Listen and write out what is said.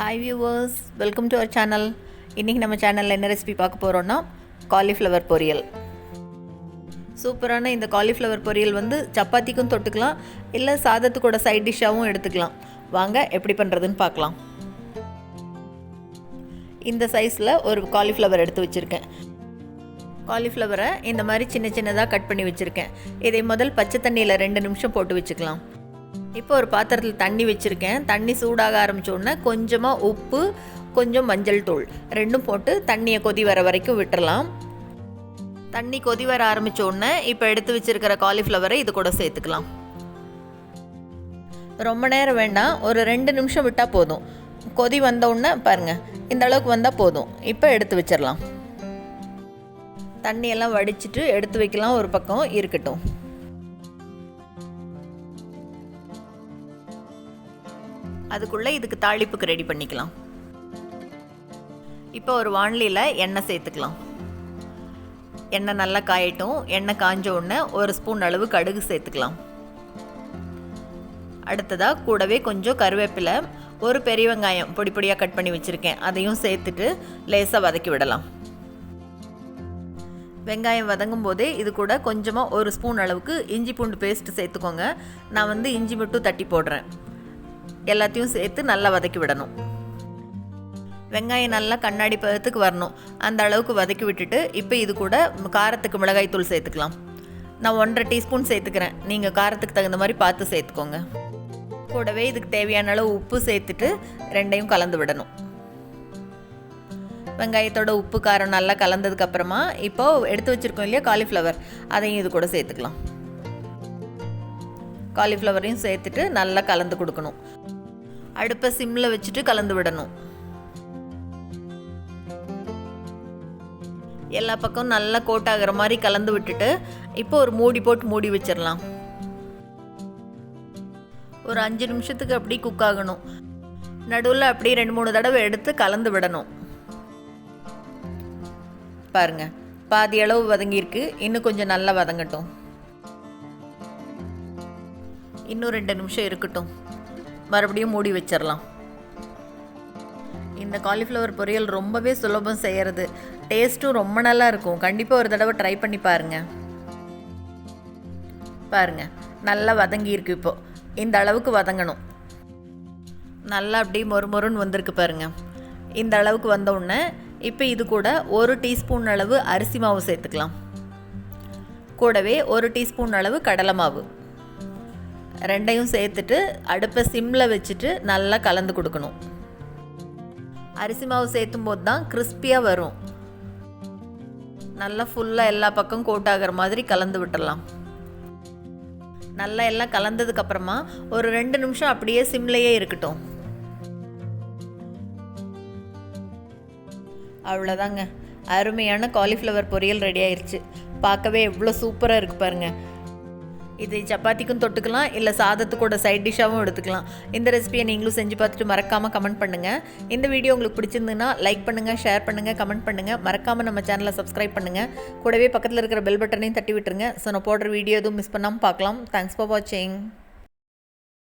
Hi viewers welcome to our channel இன்றைக்கி நம்ம சேனலில் என்ன ரெசிபி பார்க்க போகிறோன்னா காலிஃப்ளவர் பொரியல். சூப்பரான இந்த காலிஃப்ளவர் பொரியல் வந்து சப்பாத்திக்கும் தொட்டுக்கலாம் இல்லை சாதத்துக்கூட சைட் டிஷ்ஷாகவும் எடுத்துக்கலாம். வாங்க எப்படி பண்ணுறதுன்னு பார்க்கலாம். இந்த சைஸில் ஒரு காலிஃப்ளவர் எடுத்து வச்சுருக்கேன். காலிஃப்ளவரை இந்த மாதிரி சின்ன சின்னதாக கட் பண்ணி வச்சுருக்கேன். இதை முதல் பச்சை தண்ணியில் ரெண்டு நிமிஷம் போட்டு வச்சுக்கலாம். இப்போ ஒரு பாத்திரத்தில் தண்ணி வச்சுருக்கேன். தண்ணி சூடாக ஆரம்பித்தோடனே கொஞ்சமாக உப்பு கொஞ்சம் மஞ்சள் தூள். ரெண்டும் போட்டு தண்ணியை கொதி வர வரைக்கும் விட்டுறலாம். தண்ணி கொதி வர ஆரம்பிச்ச உடனே இப்போ எடுத்து வச்சிருக்கிற காலிஃப்ளவரை இது கூட சேர்த்துக்கலாம். ரொம்ப நேரம் வேண்டாம். ஒரு ரெண்டு நிமிஷம் விட்டால் போதும். கொதி வந்த உடனே பாருங்கள் இந்த அளவுக்கு வந்தால் போதும். இப்போ எடுத்து வச்சிடலாம் தண்ணியெல்லாம் வடிச்சிட்டு எடுத்து வைக்கலாம். ஒரு பக்கம் இருக்கட்டும். அதுக்குள்ளே இதுக்கு தாளிப்புக்கு ரெடி பண்ணிக்கலாம். இப்போ ஒரு வாண்லியில் எண்ணெய் சேர்த்துக்கலாம். எண்ணெய் நல்லா காயட்டும். எண்ணெய் காஞ்ச உடனே ஒரு ஸ்பூன் அளவு கடுகு சேர்த்துக்கலாம். அடுத்ததாக கூடவே கொஞ்சம் கருவேப்பிலை ஒரு பெரிய வெங்காயம் பொடி பொடியாக கட் பண்ணி வச்சுருக்கேன். அதையும் சேர்த்துட்டு லேசாக வதக்கி விடலாம். வெங்காயம் வதங்கும் போதே இது கூட கொஞ்சமாக ஒரு ஸ்பூன் அளவுக்கு இஞ்சி பூண்டு பேஸ்ட்டு சேர்த்துக்கோங்க. நான் வந்து இஞ்சி மட்டும் தட்டி போடுறேன். எல்லாத்தையும் சேர்த்து நல்லா வதக்கி விடணும். வெங்காயம் நல்லா கண்ணாடி பதத்துக்கு வரணும். அந்த அளவுக்கு வதக்கி விட்டுட்டு இப்போ இது கூட காரத்துக்கு மிளகாய் தூள் சேர்த்துக்கலாம். நான் ஒன்றரை டீஸ்பூன் சேர்த்துக்கிறேன். நீங்கள் காரத்துக்கு தகுந்த மாதிரி பார்த்து சேர்த்துக்கோங்க. கூடவே இதுக்கு தேவையான அளவு உப்பு சேர்த்துட்டு ரெண்டையும் கலந்து விடணும். வெங்காயத்தோட உப்பு காரம் நல்லா கலந்ததுக்கு அப்புறமா இப்போ எடுத்து வச்சிருக்கோம் இல்லையா காலிஃப்ளவர் அதையும் இது கூட சேர்த்துக்கலாம். காலிஃப்ளவரையும் சேர்த்துட்டு நல்லா கலந்து கொடுக்கணும். அடுப்பை சிம்மில் வச்சுட்டு கலந்து விடணும். எல்லா பக்கமும் நல்லா கோட் ஆகிற மாதிரி கலந்து விட்டுட்டு இப்போ ஒரு மூடி போட்டு மூடி வச்சிடலாம் ஒரு அஞ்சு நிமிஷத்துக்கு அப்படி குக் ஆகணும். நடுவில் அப்படியே ரெண்டு மூணு தடவை எடுத்து கலந்து விடணும். பாருங்க பாதி அளவு வதங்கியிருக்கு. இன்னும் கொஞ்சம் நல்லா வதங்கட்டும். இன்னும் ரெண்டு நிமிஷம் இருக்கட்டும். மறுபடியும் மூடி வச்சிடலாம் இந்த காலிஃப்ளவர் பொரியல் ரொம்பவே சுலபம் செய்கிறது டேஸ்ட்டும் ரொம்ப நல்லா இருக்கும். கண்டிப்பாக ஒரு தடவை ட்ரை பண்ணி பாருங்கள் பாருங்கள் நல்லா வதங்கியிருக்கு இப்போ. இந்த அளவுக்கு வதங்கணும். நல்லா அப்படியே மொறு மொறுன்னு வந்திருக்கு பாருங்கள் இந்த அளவுக்கு வந்த உடனே இப்போ இது கூட ஒரு டீஸ்பூன் அளவு அரிசி மாவு சேர்த்துக்கலாம். கூடவே ஒரு டீஸ்பூன் அளவு கடலை மாவு. ரெண்டையும் சேர்த்துட்டு அடுப்பை சிம்மில் வச்சுட்டு நல்லா கலந்து கொடுக்கணும். அரிசி மாவு சேர்த்தும் போது தான் கிறிஸ்பியாக வரும். நல்லா ஃபுல்லாக எல்லா பக்கம் கோட் ஆகிற மாதிரி கலந்து விட்டுடலாம். நல்லா எல்லாம் கலந்ததுக்கப்புறமா ஒரு ரெண்டு நிமிஷம் அப்படியே சிம்லேயே இருக்கட்டும். அவ்வளோதாங்க அருமையான காலிஃப்ளவர் பொரியல் ரெடி ஆயிடுச்சு பார்க்கவே எவ்வளோ சூப்பராக இருக்கு பாருங்கள் இது சப்பாத்திக்கும் தொட்டுக்கலாம் இல்லை சாதத்துக்கூட சைட் டிஷ்ஷாகவும் எடுத்துக்கலாம். இந்த ரெசிபியை நீங்களும் செஞ்சு பார்த்துட்டு மறக்காமல் கமெண்ட் பண்ணுங்கள் இந்த வீடியோ உங்களுக்கு பிடிச்சிருந்துன்னா லைக் பண்ணுங்கள் ஷேர் பண்ணுங்கள் கமெண்ட் பண்ணுங்கள் மறக்காமல் நம்ம சேனலை சப்ஸ்கிரைப் பண்ணுங்கள் கூடவே பக்கத்தில் இருக்கிற பெல் பட்டனையும் தட்டி விட்டுருங்க. ஸோ நான் போடுற வீடியோ எதுவும் மிஸ் பண்ணாமல் பார்க்கலாம். தேங்க்ஸ் ஃபார் வாட்சிங்